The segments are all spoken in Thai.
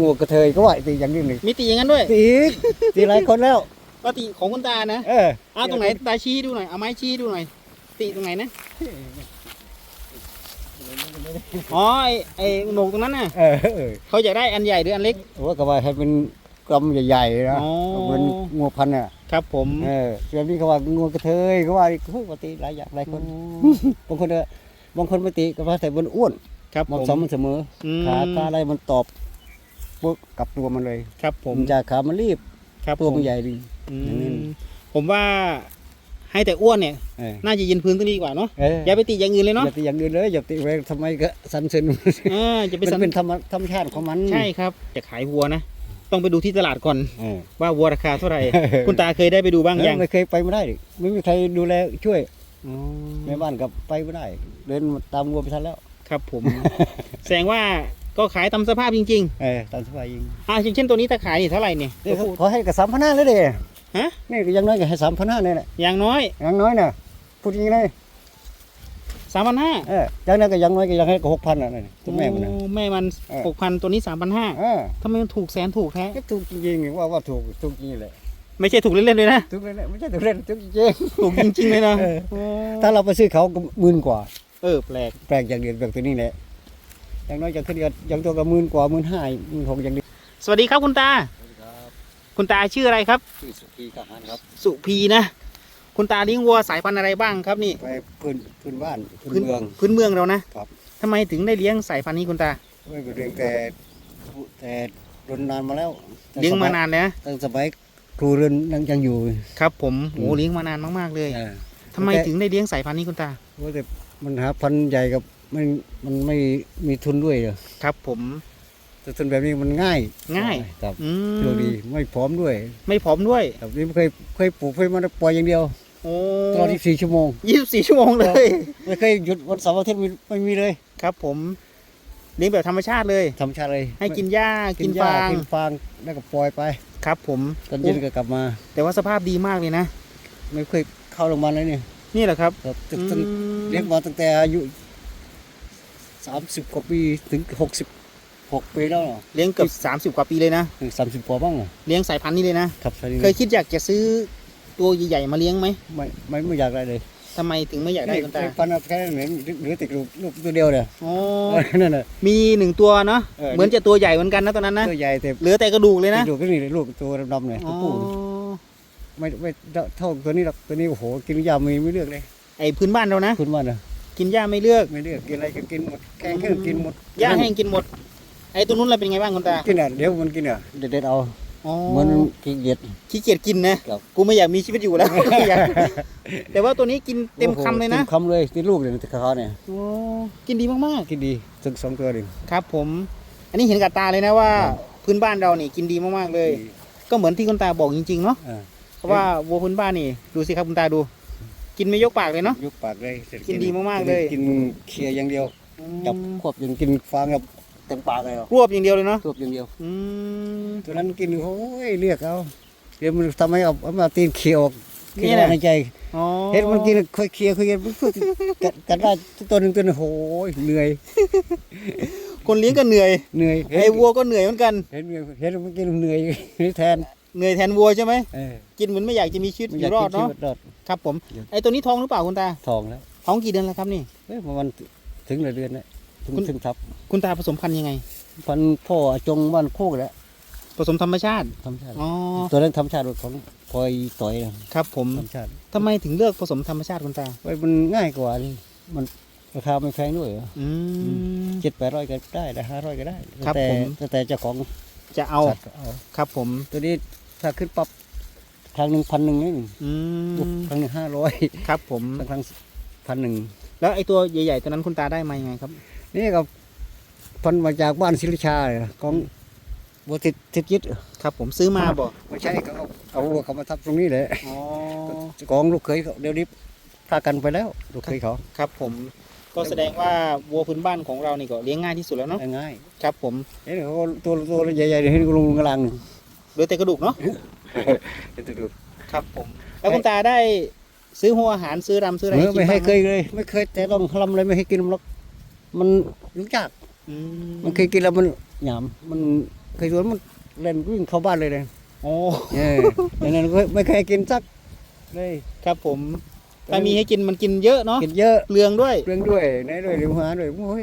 งูกระเทยก็ว่าตีอย่างนี้นี่มีตีอย่างนั้นด้วยตีอีกตีหลายคนแล้ว ก็ตีของคุณตานะเอออ้าวตรงไหนตาชี้ดูหน่อยเอาไม้ชี้ดูหน่อยตีตรงไหนนะอ๋อไอไอโหนกตรงนั้นน่ะเออเออเขาอยากได้อันใหญ่หรืออันเล็กว่าก็ว่าให้เป็นกลมใหญ่ๆนะอ๋อเป็นงูพันธุ์อะครับ ผมเออแบบนี้เขาว่างูกระเทยเขาว่าเฮ้ยปกติหลายอย่างหลายคนบางคนเออบางคนไม่ตีก็ว่าแต่บนอ้วนครับเหผมาะมสมมันเสมออืมขาตาอะไรมันตอบ ปุ๊บกลับตัวมันเลยครับผมมันจะขามันรีบครับตัวผมันใหญ่ดีอือย่างนี้มผมว่าให้แต่อ้วนเนี่ยเออน่าจะยืนพื้นก็ดีกว่าเนาะเอออย่าไปตีอย่างอื่นเลยอเนาะย่าตีอย่างอื่นเลยอย่าตีไปทำไมก็สันเซนเออจะไปมันสันเป็นธรรมธรรมชาติของมันใช่ครับจะขายวัวนะต้องไปดูที่ตลาดก่อนเออว่าวัวราคาเท่าไหร่ คุณตาเคยได้ไปดูบ้างยังไม่เคยไปไม่ได้ดิไม่มีใครดูแลช่วยอ๋อแม่บ้านกับไปไม่ได้ เดินตามวัวไปทันแล้ว ครับผม แสดงว่า ก็ขายตามสภาพจริงเออตามสบายยิงๆอ่าอย่างเช่นตัวนี้ถ้าขายนี่เท่าไหร่เนี่ยนี่เขาขอให้กับสามพันห้าเลยเด้ฮะนี่ก็อยังน้อยก็ให้สามพันห้าเนี่ยแหละอย่างน้อยอยังน้อยน่ะพูดจริงเลยสามพันห้าเอออยังน้อยก็อยังน้อยก็อยังให้ก็หกพันอะนี่ตัวแม่มันน่ะ แม่มันเออ หกพันตัวนี้สามพันห้าเออทำไมมันถูกแสนถูกแท้ ก็ถูกจริงๆว่าว่าถูกถูกจริงๆเลยไม่ใช่ถูกเล่นๆเลยนะ ถูกเลยแหละไม่ใช่ถูกเล่นถูกจริง ถูกจริงๆเลยนะเออ โอ้ๆถ้าเราไปซื้อเขาก็หมื่นกว่า เออแปลก แปลกอย่างเดียวแบบตัวนี้แหละ อย่างน้อยอย่างขึ้นก็อย่างตัวก็หมื่นกว่าหมื่นห้าหมื่นหกอย่างเดียวสวัสดีครับคุณตา คุณตาชื่ออะไรครับ ชื่อสุกีกับมันครับ สุพีนะ คุณตาเลี้ยงวัวสายพันธุ์อะไรบ้างครับนี่ไปพื้นพื้นบ้านพื้นเมืองพื้นเมืองเรานะครับทำไมถึงได้เลี้ยงสายพันธุ์นี้คุณตาไม่ไปเรียนแต่แต่รนนานมาแล้วเลี้ยงมานานเลยนะตั้งสมัยครูเรือนยังยังอยู่ ครับ ผมโหอืมเลี้ยงมานานมากๆเลยเออทำไมแต่ถึงได้เลี้ยงสายพันธุ์นี้คุณตาว่าแต่มันหาพันธุ์ใหญ่กับ มันมันไม่มีทุนด้วยเหรอครับผม แต่ทุนแบบนี้มันง่ายง่ายครับอืโชคดีมไม่พร้อมด้วย ไม่ผอมด้วยครับนี่ไม่เคยเคยปลูกเคยมาปล่อยอย่างเดียวโอ้ตลอด24ชั่วโมงยี่สิบสี่ชั่วโมงเลยไม่เคยหยุดวันเสาร์อาทิตย์ไม่ไม่มีเลยครับ ผมเลี้ยงแบบธรรมชาติเลยธรรมชาติเลยให้กินหญ้ากินหญ้ฟางกินฟางแล้วก็ปล่อยไป ครับ ผมตอนเย็นก็กลับมา แต่ว่าสภาพดีมากเลยนะ ไม่เคยเข้าโรงพยาบาลเลยเนี่ยนี่แหละครับครับตั้งอืตั้งมเลี้ยงมาตั้งแต่อายุ สามสิบกว่าปีถึงหกสิบหกปีแล้วเหรอเลี้ยงเกือบสามสิบกว่าปีเลยนะถึงสามสิบกว่าบ้างเหรอเลี้ยงสายพันธุ์นี้เลยนะครับใช่เคยคิดอยากจะซื้อตัวใหญ่ๆมาเลี้ยงไหมไม่ไม่ไม่อยากได้เลยทำไมถึงไม่อยากได้คุณตานี่ฟันเอาแค่นั้นเหมือนเหลือติดลูกลูกตัวเดียวเนี่ยอ๋อนั่นน่ะมีหนึ่งตัวเนาะเออเหมือนจะตัวใหญ่เหมือนกันนะตอนนั้นนะตัวใหญ่แต่เหลือแต่กระดูกเลยนะลูกก็นี่เลยลูกตัวดำๆเนี่ยอ๋ตัอวผู้ไม่ไม่เท่าตัวนี้หรอกตัวนี้โอ้โหกินยามีไม่เลือกเลยไอ้พื้นบ้านเรานะคุณว่าน่ะ กินหญ้าไม่เลือกไม่เลือกกินอะไรก็กินหมดแกงแค่กินหมดหญ้าแห้งกินหมด ไอ้ตัวนู้นอะไรเป็นไงบ้างคุณตากินอะเดี๋ยวมันกินอะเด็ดๆเอาอ๋อเหมือนขี้เกียจขี้เกียจกินนะครับกูไม่อยากมีชีวิตอยู่แล้วอยากแต่ว่าตัวนี้กินเต็มคำเลยนะเต็มคำเลยที่ลูกเนี่ยที่เขาเนี่ยโอ้กินดีมากกินดีถึงสองตัวเองๆครับ ผม อันนี้เห็นกับตาเลยนะว่า พื้นบ้านเรานี่กินดีมากๆเลย ก็เหมือนที่คุณตาบอกจริงๆเนาะอ่าเพราะว่าวัวพื้นบ้านนี่ ดูสิครับคุณตาดู กินไม่ยกปากเลยเนาะ ยุบปากเลยเสร็จกินดีมากๆเลย กินเคียอย่างเดียวจับควบจนกินฟางกับเต็มปากเลยเหรอรวบอย่างเดียวเลยเนาะควบอย่างเดียวอืม ตัวนั้นกินโอ้ยเรียกเอาเดี๋ยวมันทำให้เอาเอามาตีนเคียวออกนี่เคี้ยวแหละ ในใจอ๋อเห็นมันกินค่อยเคี้ยวค่อยกินมันพูดกัดกัดได้ตัวหนึ่งตัวหนึงโอ้ยเหนื่อยคนเลี้ยงก็เหนื่อยเหนื่อยไอ้วัวก็เหนื่อยเหมือนกัน เห็นเห็นมันกินเหนื่อย แทน เหนื่อยแทนวัวใช่ไหมเออกินเหมือนไม่อยากจะมีชีวิตไม่ออยากยู่รอกิดนชีเนาะวิตรอด ครับผมเดี๋ยวไอ้ตัวนี้ท้องหรือเปล่าคุณตาทองแล้วท้องกี่เดือนแล้วครับนี่ เอ้ยประมาณถึงเลยเดือนแล้วถึงคุณ ถึงทับคุณตาผสมพันธุ์ยังไง พันพ่อจงบ้านโคกแล้วผสมธรรมชาติธรรมชาติอ๋อตัวนั้นธรรมชาติของพลอยต่อยนะครับ ผมธรรมชาติทำไมถึงเลือกผสมธรรมชาติคุณตา ไว้มันง่ายกว่านี่มันราคาไม่แพงด้วยเหรออืม เจ็ดแปดร้อยก็ได้แต่ห้าร้อยก็ได้ครับแต่ผม แต่แต่เจ้าของจะเอาสัตว์ก็เอา ครับผม ตัวนี้ ถ้าขึ้นปรับครั้งหนึ่งพันหนึ่งนี่อืมครั้งหนึ่งห้าร้อยครับ ผมครั้งพันหนึ่งแล้วไอ้ตัวใหญ่ๆตัวนั้นคุณตาได้มายังไงครับ นี่ก็พันมาจากบ้านศิริชาเลยของบัวติดติดยึดครับ ผมซื้อมาบ่ไม่ใช่เขาเอาเอาวัวเขามาทับตรงนี้เลยอ๋อของลูกเคยเขาเดี๋ยวนี้พากันไปแล้วลูกเคยเขาครับ ผมก็แสดงว่าวัวพื้นบ้านของเรานี่ก็เลี้ยงง่ายที่สุดแล้วเนาะง่ายครับ ผมเห็นเขาตัวตัวใหญ่ๆเห็นลงกระลัง เหลือแต่กระดูกเนาะเห็นตัวดูครับผม แล้วคุณตาได้ซื้อหัวอาหารซื้อรำซื้ออะไรเมื่อกินไม่ให้บ้างเคยเลย ไม่เคยแต่ต้องทำอะไรไม่ให้กินหรอกมันยุ่งยาก อืมมันเคยกินแล้วมันหยามมันเคยสวนมันเล่นวิ่งเข้าบ้านเลยเลยโอ้เอออย่างนั้นก็ไม่เคยกินสักเลยครับผมถ้ามีให้กินมันกินเยอะเนาะกินเยอะเปลืองด้วย เรื่องด้วยไหนด้วยริมหาด้วยโอ้ย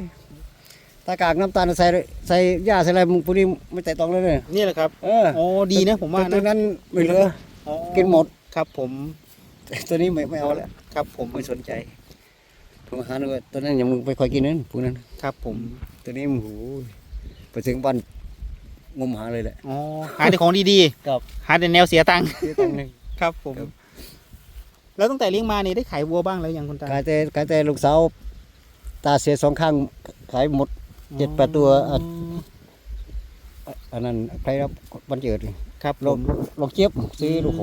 ตากากน้ำตาลใส่ใส่หญ้าใส่อะไรมึงพวกนี้ไม่แต่ต้องเลยเนี่ยนี่แหละครับเออโอ้ดีนะผมว่าตัวนะนั้นไม่เหลืออ๋อกินหมดครับผมตัวนี้ไม่ไม่เอาแล้วครับผมไม่สนใจผมหาด้วยตัวนั้นยังมึงไปคอยกินนั่นพวกนั้น ครับผมตัวนี้โอ้โหไปถึงบ้านงมหาเลยแหละ อ๋อหาแต่ของดีครับๆหาแต่แนวเสียตังค์เสียตังค์หนึ่ง ครับผม ครับ แล้วตั้งแต่เลี้ยงมานี่ได้ขายวัวบ้างแล้วยังคุณตากายแต่กายแต่ลูกสาวตาเสียสองข้างขายหมด เจ็ดแปดตัวอะอันนั้นใครรับวันเกิดนี่ครับลผองมลองเจี๊ยบซื้อโอ้โห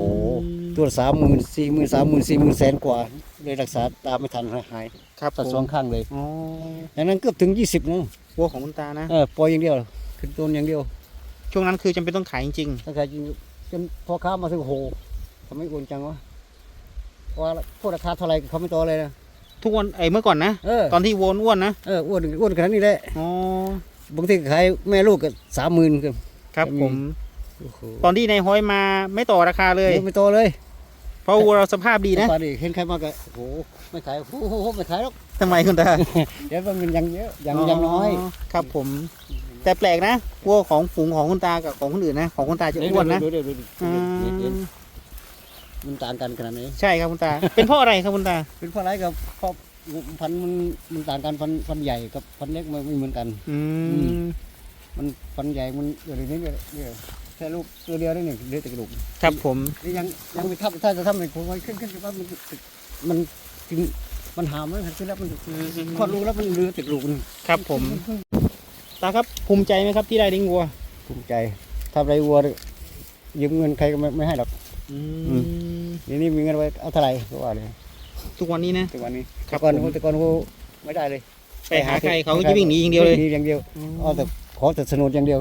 ตัวสามหมื่นสี่หมื่นสามหมื่นสี่หมื่นแสนกว่าเลยรักษาตาไม่ทันหายครับตัดผมสองข้างเลยอ๋ออย่างนั้นเกือบถึงยี่สิบนะวัวของคุณตานะเออปล่อยอย่างเดียวขึ้นต้นอย่างเดียว ช่วงนั้นคือจำเป็นต้องขายจริงถ้าใครจริงจนพอค้ามาถึงโอ้โหทำไมโอนจังวะเพราะว่าพวกราคาเท่าไหร่เขาไม่ต่อเลยนะๆ ทุกวันไอ้ยเมื่อก่อนนะเออตอนที่วัวอ้วนๆนะเอออ้วนอ้วนขนาดนี้แหละอ๋อบางทีขายแม่ลูกก็สามหมื่นกันครับจะมีผมโอ้โหตอนที่ในายห้อยมาไม่ต่อราคาเลยไม่ต่อเลย เพราะวัวเราสภาพดีนะปลาดิเห็นใครมาก็โอ้โหไม่ขายโอ้โหไม่ขายหรอกทำไมคุณตาเดี๋ยวมันยังเยอะยังยังน้อย ครับผม แต่แปลกนะวัวของฝูงของคุณตากับของคนอื่นนะของคุณตาจะอ้วนนะ มมันต่างกันขนาดนี้ใช่ครับคุณตา เป็นเพราะอะไรครับคุณตา เป็นเพราะอะไรกับเพราะพันธุ์มันมันต่างกันพันธุ์พันธุ์ใหญ่กับพันธุ์เล็กมันไม่เหมือนกัน อือืมมันพันธุ์ใหญ่มันเดี๋ยวนี้เนี่ยเนี่ยแค่ลูกตัวเดียวนี่หนึ่งเหลือแต่กระดูกครับผมนี่ยังยังไม่ทับถ้าจะทำเป็นผมไว้ขึ้นขึ้นว่ามันมันกินมันหามมันขึ้นแล้วมันคลอดลูกแล้วมันเหลือแต่กระดูกมันครับผมตาครับภูมิใจไหมครับที่ได้เลี้ยงวัว ภูมิใจทำไรวัวยืมเงินใครก็ไม่ไม่ให้หรอก อืมนี่นี่มีเงินไว้เอาเท่าไหร่ก็ว่าเลยทุกวันนี้นะ ทุกวันนี้ครับแต่ก่อนผม แต่ก่อนกูไม่ได้เลยไปหาใครเขาก็จะวิ่งหนีอย่างเดียวเลยหนีอย่างเดียว เอาแต่ขอแต่สนุดอย่างเดียว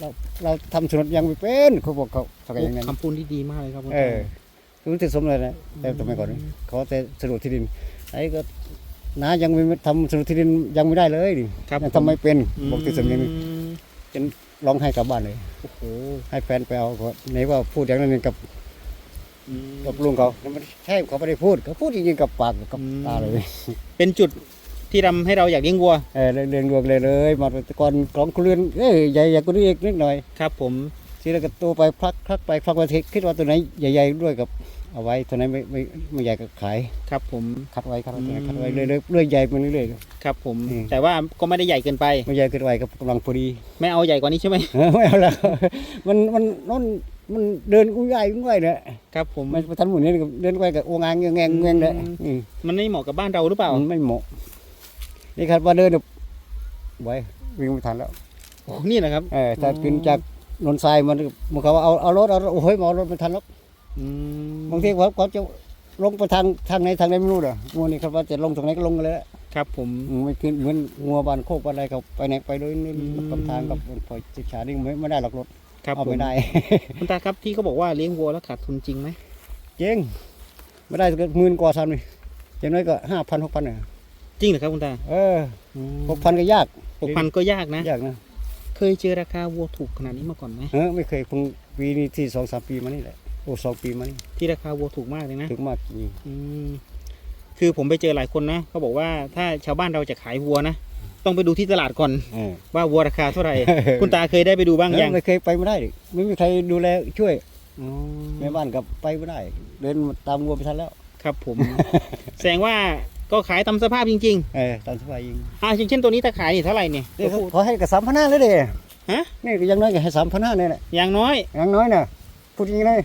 เราเราทำสนุดยังไม่เป็นเขาบอกเขาเขาก็อย่างนั้น คำพูดที่ดีมากเลยครับคุณเอตา อรู้ที่สมเลยนะแต่สมัยก่อนนี่ขอแต่สนุดที่ดินไอ้ก็น้ายังไม่ทำสนุดที่ดินยังไม่ได้เลยดิครับยังทำไม่เป็นอืมบอกที่สำเนียง นี่ร้องให้กลับบ้านเลยโอ้โหให้แฟนไปเอาเขาไหนว่าพูดอย่างนั้นกับอืมกับลุงเขาไม่ได้ใช่เขาไม่ได้พูดเขาพูดจริงๆกับปากกับอืมตาเลย เป็นจุดที่ทำให้เราอยากเลี้ยงวัวเออเรียนรวงเลยเลยมาแต่ก่อนของคุเรือนเอ้ยใหญ่ใหญ่กว่านี้อีกนิดหน่อยครับ ผมทีแล้วก็ตัวไปพลักพลักไปพลักไปคิดว่าตัวไหนใหญ่ๆด้วยกับ เอาไว้ตัวไหนไม่ไม่ไม่ใหญ่ก็ขายครับผม คัดไว้คัดไว้ตัวไหนอืม คัดไว้เรื่อยๆเรื่อยใหญ่ไปเรื่อย ครับผม อืม แต่ว่าก็ไม่ได้ใหญ่เกินไป ๆไม่ใหญ่เกินไปกับกำลังพอดี ไม่เอาใหญ่กว่านี้ใช่ไหมเออไม่เอาแล้วมันมันนั่นมันเดินกุ้งใหญ่กุ้งใหญ่เนี่ยครับผม มันทันหมุนนี่เดินไปกับโองางเงงแงงเงงเลยอืม อืม มันไม่เหมาะกับบ้านเราหรือเปล่า มันไม่เหมาะ นี่ครับว่าเดินเนี่ยไว้วิ่งไม่ทันแล้วโอ้นี่นะครับ เออถ้าอ๋อขึ้นจากนนทรายมันมันเขาว่าเอาเอารถเอารถโอ้ยมาเอารถไม่ทันหรอก อืมบางทีเขาเขาจะลงไปทางทางไหนทางไหนไม่รู้เด้องัวนี่เขาว่าจะลงทางไหนก็ลงกันเลยแหละครับผม อืมไม่ขึ้นเหมือนงัวบ้านโคกบ้านอะไรเขาไปไหนไปโดยนี่อืม กับทางกับพอจิชานี่ไม่ไม่ได้หรอกรถครับเอาผมไม่ได้ คุณตาครับที่เขาบอกว่าเลี้ยงวัวแล้วขาดทุนจริงไหมเจ๊งไม่ได้ก็หมื่นกว่าซ้ำนี่อย่างน้อยก็ห้าพันหกพันเนี่ยจริงเหรอครับคุณตาเออหกพันก็ยากหกพันก็ยากนะ ยากนะเคยเจอราคาวัวถูกขนาดนี้มาก่อนไหมเออไม่เคยเพิ่งปีนี้ที่สองสามปีมานี่แหละ โอ้สองปีมานี่ที่ราคาวัวถูกมากเลยนะถึงมากจริงอืมคือผมไปเจอหลายคนนะเขาบอกว่าถ้าชาวบ้านเราจะขายวัวนะต้องไปดูที่ตลาดก่อน เออ ว่าวัวราคาเท่าไหร่ คุณตาเคยได้ไปดูบ้างยังไม่เคยไปไม่ได้ดิไม่มีใครดูแลช่วยอ๋อแม่บ้านกับไปไม่ได้ เดินตามวัวไปทันแล้ว ครับผม แสดงว่าก็ขายตามสภาพจริงเออตามสบายยิงๆอ่าอย่างเช่นตัวนี้ถ้าขายนี่เท่าไหร่เนี่ย นี่เขาขอให้กับสามพันห้าเลยเด้ฮะ นี่ก็อยังน้อยก็ให้สามพันห้าเนี่ยแหละอย่างน้อย อยังน้อยน่ะพูดจริงเลย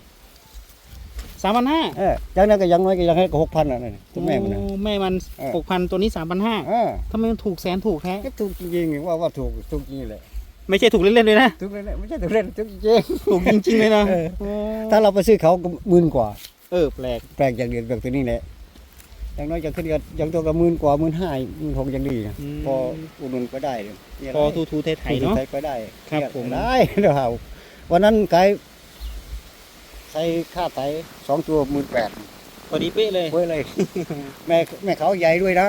สามพันห้าเอออยังน้อยก็อยังน้อยก็อยังให้ก็หกพันอะนี่ตัวแม่มันนะแม่มันเออ หกพันตัวนี้สามพันห้าเออทำไมมันถูกแสนถูกแท้ก็ถูกจริงๆว่าว่าถูกถูกจริงแหละไม่ใช่ถูกเล่นๆเลยนะ ถูกเลยแหละไม่ใช่ถูกเล่นถูกจริง ถูกจริงๆเลยนะเออ โอ้ถ้าเราไปซื้อเขาก็หมื่นกว่า เออแปลก แปลกอย่างเดียวแบบตัวนี้แหละอย่างน้อยจะขึ้นกันอย่างตัวก็หมื่นกว่าหมื่นห้าหมื่นหกยังดีนะมพออุดหนุนไปได้เลยนี่ะไรพอทูทูไทยๆเนาะใช้ไปได้ครับผม ได้เดี๋ยวเอาวันนั้นขาย ใส่ค่าไถสองตัวหมื่นแปดพอดีเป๊ะเลย เว้ยเลย แม่แม่เขาใหญ่ด้วยนะ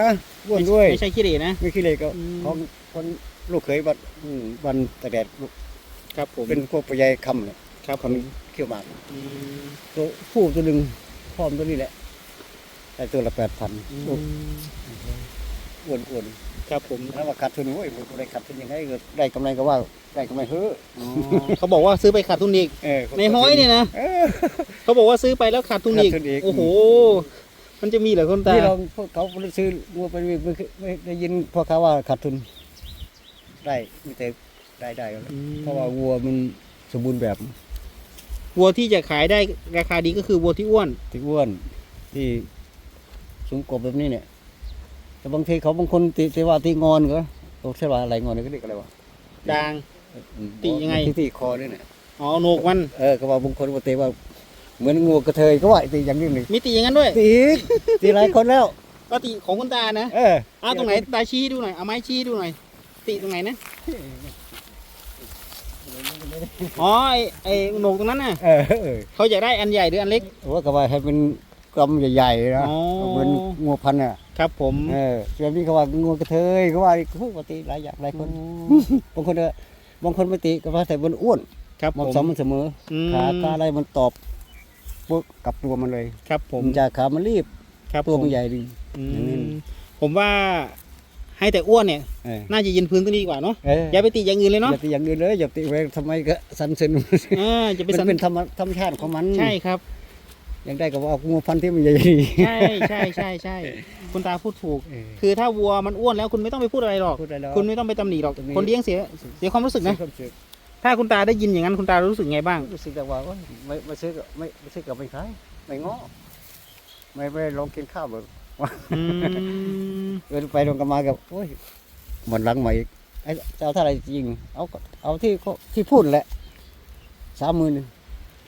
อ้วนด้วย ไม่ใช่ขี้เหร่นะ ไม่ขี้เหร่ก็อืม ของคนลูกเขยบัดอืมวันตะแดดลูกครับผมเป็นพวกปลาใหญ่คำเลยครับผคมำเขี้ยวหมากอืมตัวผู้ตัวหนึ่งพร้อมตัวนี้แหละได้ตัวละแปดพันอืมอ้วนอ้วนครับผมๆถ้าว่าขาดทุนโอ้ยผมได้ขาดทุนยังไงก็ได้กำไรก็ว่า ได้กำไรเฮ้อะอ๋อเขาบอกว่าซื้อไปขาดทุนอีกเออในห้อยเนี่ยนะเออ เขาบอกว่าซื้อไปแล้วขาดทุนอีกขาดทุนอีก โอ้โห มันจะมีเหรอคุณตา ที่เราพวกเขาซื้อวัวไปไม่ไม่ไม่ได้ยินพ่อค้าว่าขาดทุน ได้ไม่แต่ได้ได้ก็แล้วอืม เพราะว่าวัวมันสมบูรณ์แบบวัวที่จะขายได้ราคาดีก็คือวัวที่อ้วน ที่อ้วนที่สูงกว่าแบบนี้เนี่ย แต่บางทีเขาบางคนติติว่าที่งอนก็โอ้ใช่ว่าอะไรงอนเนี่ยก็เรียกอะไรวะดางอืม ติยังไง ที่ที่คอนี่เนี่ยอ๋อโหนกมันเออก็ว่าบางคนว่าติว่าเหมือนงูกระเทยก็ว่าติอย่างนี้หนึ่งมิติอย่างนั้นด้วย ตีอีกตีหลายคนแล้ว ก็ติของคุณตานะเอออ้าวตรงไหนตาชี้ดูหน่อยเอาไม้ชี้ดูหน่อยติตรงไหนนะอ๋อไอไอโหนกตรงนั้นน่ะเออเออเขาอยากได้อันใหญ่หรืออันเล็กว่าก็ว่าให้เป็นกลมใหญ่ๆนะอ๋อเหมือนงูพันธุ์อะครับผมเออแบบนี้เขาว่างูกระเทยเขาว่าโอ้ปกติหลายอย่างหลายคนบางคนเออ บางคนไม่ติก็ว่าแต่มันอ้วนครับเหผมาะมสมมันเสมออืมขาขาอะไรมันตอบปุ๊บกับตัวมันเลยครับผมมันจะขามันรีบครับตัวผมันใหญ่ดี อือย่างนี้ มผมว่าให้แต่อ้วนเนี่ย เออน่าจะยืนพื้นตัวนี้ดีกว่าเนาะเอออย่าไปติอย่างอื่นเลยอเนาะย่าตีอย่างอื่นเลยอย่าตีไว้ทำไมก็สันเซนเออจะไปมันสันเป็นธรรมธรรมชาติของมัน ใช่ครับ ยังได้ก็ว่างูพันธุ์ที่มันใหญ่ดีใช่ใช่ใช่ใช่คุณตาพูดถูกเออคือถ้าวัวมันอ้วนแล้วคุณไม่ต้องไปพูดอะไรหรอก พูดได้แล้วคุณไม่ต้องไปตำหนิหรอก ตรงนี้ คนเลี้ยงเสียเสียความรู้สึกนะความรู้สึกถ้าคุณตาได้ยินอย่างนั้นคุณตารู้สึกไงบ้าง รู้สึกแต่ว่าโอ๊ยไม่ไม่ซื้อก็ไม่ไม่ซื้อกับไม่ขายไม่ง้อไม่ไม่ลองกินข้าวแบบอืม เออไปลงกันมากับโอ้ยหมดหลังมาอีกไอ้จะเอาเท่าไหร่จริง เอาก็เอาที่เขาที่พูดแหละสามหมื่น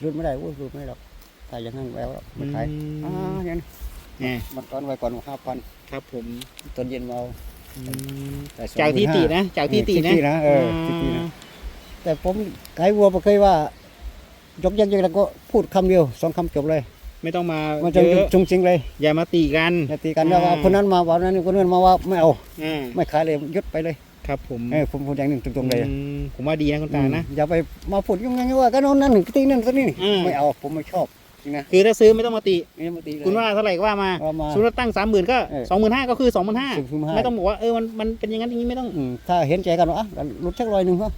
รุดไม่ได้โอ้ยรุดไม่ได้หรอก ถ้าอย่างนั้นแล้วไม่ขายอ่าอย่างนี้เนี่ยมันก้อนไว้ก่อนห้าพันครับผมตอนเย็นมาเอาอืมแต่25,000จากที่ตินะจากที่ตินะที่นะเออที่ตินะแต่ผมขายวัวไม่เคยว่ายกยักยักแล้วก็พูดคำเดียวสองคำจบเลย ไม่ต้องมามันจะเยอะจงจริงเลย อย่ามาตีกันอย่าตีกันว่าอ่าคนนั้นมาวันนั้นคนนั้นมาว่าไม่เอาอ่าไม่ขายเลยยึดไปเลยครับผมเออผมพูดอย่างหนึ่งตรงๆเลยอืมผมว่าดีนะคุณตานะอย่าไปมาพูดยุ่งยังไงว่าก็โน่นนั่นตีนั่นตีนี่อืมไม่เอาผมไม่ชอบ จริงนะคือถ้าซื้อไม่ต้องมาตีไม่มาตีเลย คุณว่าเท่าไหร่ก็ว่ามาว่ามาสมมติว่าตั้งสามหมื่นก็เออสองหมื่นห้าก็คือสองหมื่นห้า25,000 ไม่ต้องบอกว่าเออมันมันเป็นอย่างนั้นอย่างนี้ไม่ต้องอืมถ้าเห็นใจกันว่าอะลดสักร้อยหนึ่งเหรอ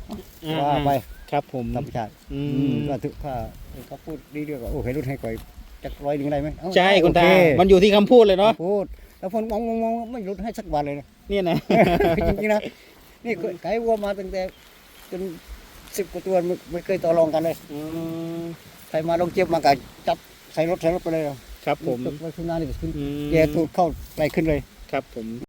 อ่าว่าไปครับผมธรรมชาติอือืมมก็ถือว่าเขาพูดดีเดียวก็โอ้ให้ลดให้ก่อยจักร้อยหนึ่งได้ไหมเอ้ใช่คุณตา โอเมันอยู่ที่คำพูดเลยเนาะพูดแล้วคนมองมองมองไม่ลดให้สักวันเลยนะ เนี่ยนะ จริงๆนะนี่ขายวัวมาตั้งแต่จนสิบกว่าตัวไม่ไม่เคยต่อรองกันเลยอืมใค รมาลงเจ็บมาก็จับใส่รถใส่รถไปเลยครับผมไว้ขึ้นหน้านี่ก็ขึ้นอืมแกถูกเข้าไปขึ้นเลย ครับผม